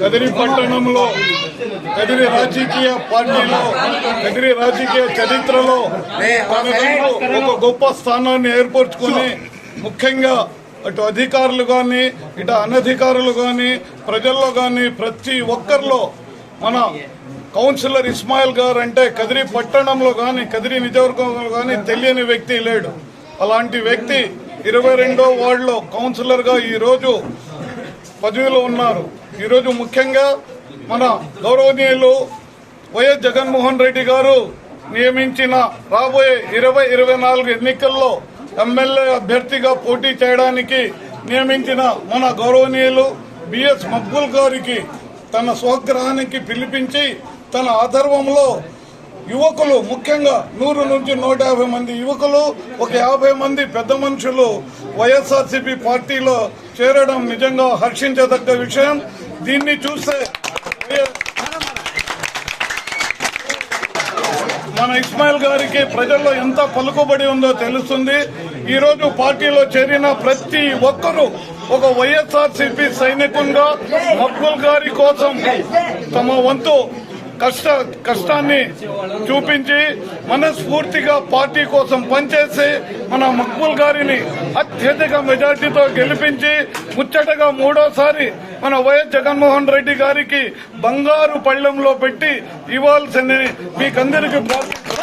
కదిరి పట్టణంలో కదిరి రాజకీయ పార్టీలో కదిరి రాజకీయ చరిత్రలో ఒక గొప్ప స్థానాన్ని ఏర్పరచుకుని ముఖ్యంగా అటు అధికారులు కానీ ఇటు అనధికారులు కానీ ప్రజల్లో కానీ ప్రతి ఒక్కరిలో మన కౌన్సిలర్ ఇస్మాయిల్ గారు అంటే కదిరి పట్టణంలో కానీ కదిరి నిజవర్గంలో కానీ తెలియని వ్యక్తి లేడు. అలాంటి వ్యక్తి ఇరవై రెండో వార్డులో కౌన్సిలర్గా ఈరోజు పదవిలో ఉన్నారు. ఈరోజు ముఖ్యంగా మన గౌరవనీయులు వైఎస్ జగన్మోహన్ రెడ్డి గారు నియమించిన రాబోయే ఇరవై ఇరవై నాలుగు ఎన్నికల్లో ఎమ్మెల్యే అభ్యర్థిగా పోటీ చేయడానికి నియమించిన మన గౌరవనీయులు బిఎస్ మక్బుల్ గారికి తన స్వగ్రహానికి పిలిపించి తన ఆధర్వంలో యువకులు ముఖ్యంగా నూరు నుంచి నూట యాభై మంది యువకులు ఒక యాభై మంది పెద్ద మనుషులు వైఎస్ఆర్సీపీ పార్టీలో చేరడం నిజంగా హర్షించదగ్గ విషయం. దీన్ని చూస్తే మన ఇస్మాయిల్ గారికి ప్రజల్లో ఎంత పలుకుబడి ఉందో తెలుస్తుంది. ఈరోజు పార్టీలో చేరిన ప్రతి ఒక్కరూ ఒక వైఎస్ఆర్సీపీ సైనికునిగా మక్బుల్ గారి కోసం తమ వంతు కష్ట కష్టాన్ని చూపించి మనస్ఫూర్తిగా పార్టీ కోసం పనిచేసి మన మక్బుల్ గారిని అత్యధిక మెజార్టీతో గెలిపించి ముచ్చటగా మూడోసారి మన వైఎస్ జగన్మోహన్ రెడ్డి గారికి బంగారు పళ్ళెంలో పెట్టి ఇవ్వాల్సిందని మీకందరికీ ప్రార్థిస్తున్నాను.